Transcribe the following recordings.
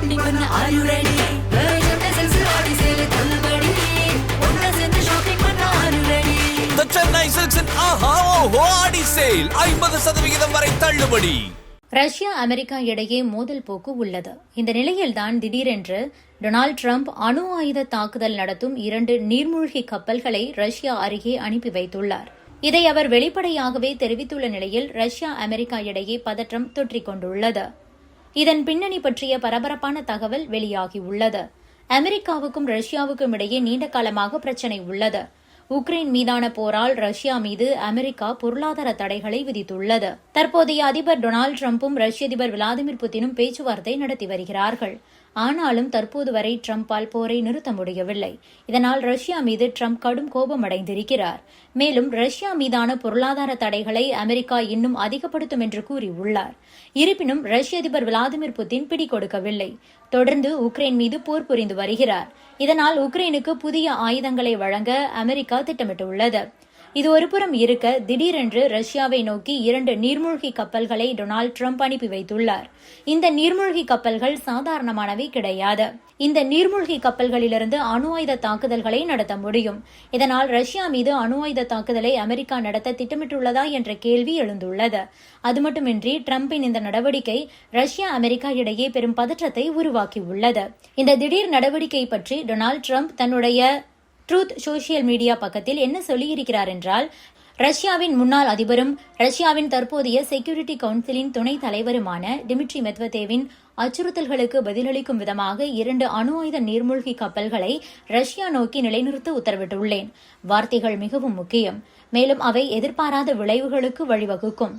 Shopping பண்ண R Chennai சில்க்ஸின் ஆஹா ஓஹோ ஆடி sale ஐம்பது சதவிகிதம் வரை தள்ளுபடி. ரஷ்யா அமெரிக்கா இடையே மோதல் போக்கு உள்ளது. இந்த நிலையில்தான் திடீரென்று டொனால்டு ட்ரம்ப் அணு ஆயுத தாக்குதல் நடத்தும் இரண்டு நீர்மூழ்கி கப்பல்களை ரஷ்யா அருகே அனுப்பி வைத்துள்ளார். இதை அவர் வெளிப்படையாகவே தெரிவித்துள்ள நிலையில் ரஷ்யா அமெரிக்கா இடையே பதற்றம் தொற்றிக் கொண்டுள்ளது இதன் பின்னணி பற்றிய பரபரப்பான தகவல் வெளியாகியுள்ளது. அமெரிக்காவுக்கும் ரஷ்யாவுக்கும் இடையே நீண்ட காலமாக பிரச்சினை உள்ளது. உக்ரைன் மீதான போரால் ரஷ்யா மீது அமெரிக்கா பொருளாதார தடைகளை விதித்துள்ளது. தற்போதைய அதிபர் டொனால்டு டிரம்பும் ரஷ்ய அதிபர் விளாடிமிர் புதினும் பேச்சுவார்த்தை நடத்தி வருகிறார்கள். ஆனாலும் தற்போது வரை ட்ரம்ப்பால் போரை நிறுத்த முடியவில்லை. இதனால் ரஷ்யா மீது ட்ரம்ப் கடும் கோபமடைந்திருக்கிறார். மேலும் ரஷ்யா மீதான பொருளாதார தடைகளை அமெரிக்கா இன்னும் அதிகப்படுத்தும் என்று கூறியுள்ளார். இருப்பினும் ரஷ்ய அதிபர் விளாடிமிர் பிடி கொடுக்கவில்லை தொடர்ந்து உக்ரைன் மீது போர் புரிந்து வருகிறார். இதனால் உக்ரைனுக்கு புதிய ஆயுதங்களை வழங்க அமெரிக்கா திட்டமிட்டுள்ளது. இது ஒருபுறம் இருக்க திடீரென்று ரஷ்யாவை நோக்கி இரண்டு நீர்மூழ்கி கப்பல்களை டொனால்டு ட்ரம்ப் அனுப்பி வைத்துள்ளார். இந்த நீர்மூழ்கி கப்பல்கள் சாதாரணமானவை கிடையாது. இந்த நீர்மூழ்கி கப்பல்களிலிருந்து அணு ஆயுத தாக்குதல்களை நடத்த முடியும். இதனால் ரஷ்யா மீது அணு ஆயுத தாக்குதலை அமெரிக்கா நடத்த திட்டமிட்டுள்ளதா என்ற கேள்வி எழுந்துள்ளது. அது மட்டுமின்றி டிரம்பின் இந்த நடவடிக்கை ரஷ்யா அமெரிக்கா இடையே பெரும் பதற்றத்தை உருவாக்கியுள்ளது. இந்த திடீர் நடவடிக்கை பற்றி டொனால்டு ட்ரம்ப் தன்னுடைய ட்ரூத் சோசியல் மீடியா பக்கத்தில் என்ன சொல்லியிருக்கிறார் என்றால் ரஷ்யாவின் முன்னாள் அதிபரும் ரஷ்யாவின் தற்போதைய செக்யூரிட்டி கவுன்சிலின் துணைத் தலைவருமான டிமிட்ரி மெத்வதேவின் அச்சுறுத்தல்களுக்கு பதிலளிக்கும் விதமாக இரண்டு அணு ஆயுத நீர்மூழ்கி கப்பல்களை ரஷ்யா நோக்கி நிலைநிறுத்த உத்தரவிட்டுள்ளேன். வார்த்தைகள் மிகவும் முக்கியம். மேலும் அவை எதிர்பாராத விளைவுகளுக்கு வழிவகுக்கும்.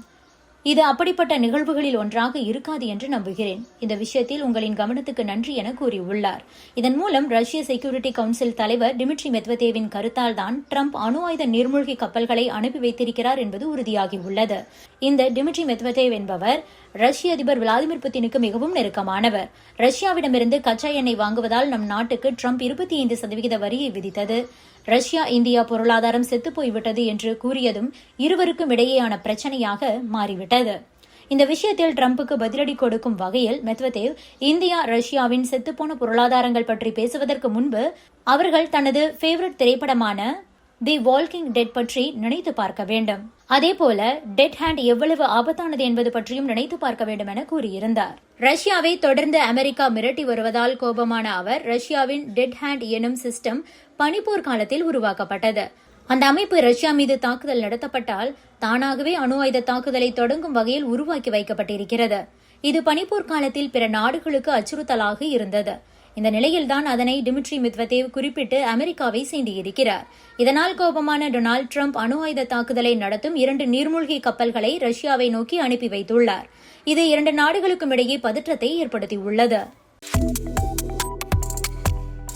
இது அப்படிப்பட்ட நிகழ்வுகளில் ஒன்றாக இருக்காது என்று நம்புகிறேன். இந்த விஷயத்தில் உங்களின் கவனத்துக்கு நன்றி என கூறியுள்ளார். இதன் மூலம் ரஷ்ய செக்யூரிட்டி கவுன்சில் தலைவர் டிமிட்ரி மெத்வதேவின் கருத்தால் தான் ட்ரம்ப் அணு ஆயுத நீர்மூழ்கி கப்பல்களை அனுப்பி வைத்திருக்கிறார் என்பது உறுதியாகியுள்ளது. இந்த டிமிட்ரி மெத்வதேவ் என்பவர் ரஷ்ய அதிபர் விளாடிமிர் புத்தினுக்கு மிகவும் நெருக்கமானவர். ரஷ்யாவிடமிருந்து கச்சா எண்ணெய் வாங்குவதால் நம் நாட்டுக்கு ட்ரம்ப் இருபத்தி ஐந்து சதவிகித வரியை விதித்தது. ரஷ்யா இந்தியா பொருளாதாரம் செத்துப்போய்விட்டது என்று கூறியதும் இருவருக்கும் இடையேயான பிரச்சனையாக மாறிவிட்டது. இந்த விஷயத்தில் ட்ரம்புக்கு பதிலடி கொடுக்கும் வகையில் மெத்வதேவ் இந்தியா ரஷ்யாவின் செத்துப்போன பொருளாதாரங்கள் பற்றி பேசுவதற்கு முன்பு அவர்கள் தனது ஃபேவரட் திரைப்படமான தி வால்கிங் டெட் பற்றி நினைத்து பார்க்க வேண்டும். அதேபோல டெட் ஹேண்ட் எவ்வளவு ஆபத்தானது என்பது பற்றியும் நினைத்து பார்க்க வேண்டும் என கூறியிருந்தார். ரஷ்யாவை தொடர்ந்து அமெரிக்கா மிரட்டி வருவதால் கோபமான அவர் ரஷ்யாவின் டெட் ஹேண்ட் எனும் சிஸ்டம் பனிப்போர் காலத்தில் உருவாக்கப்பட்டது. அந்த அமைப்பு ரஷ்யா மீது தாக்குதல் நடத்தப்பட்டால் தானாகவே அணு ஆயுத தாக்குதலை தொடங்கும் வகையில் உருவாக்கி வைக்கப்பட்டிருக்கிறது. இது பனிப்போர் காலத்தில் பிற நாடுகளுக்கு அச்சுறுத்தலாக இருந்தது. இந்த நிலையில்தான் அதனை டிமிட்ரி மித்வதேவ் குறிப்பிட்டு அமெரிக்காவை சீண்டியிருக்கிறார். இதனால் கோபமான டொனால்டு ட்ரம்ப் அணு ஆயுத தாக்குதலை நடத்தும் இரண்டு நீர்மூழ்கி கப்பல்களை ரஷ்யாவை நோக்கி அனுப்பி வைத்துள்ளார். இது இரண்டு நாடுகளுக்கும் இடையே பதற்றத்தை ஏற்படுத்தியுள்ளது.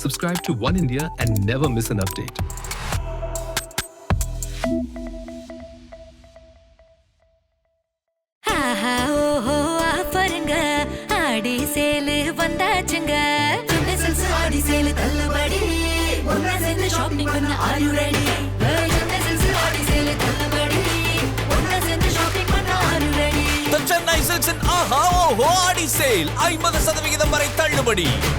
Subscribe to One India and never miss an update. Chennai சில்க்ஸின் ஆஹா ஓஹோ ஆடி சேல் ஐம்பது சதவிகிதம் வரை தள்ளுபடி.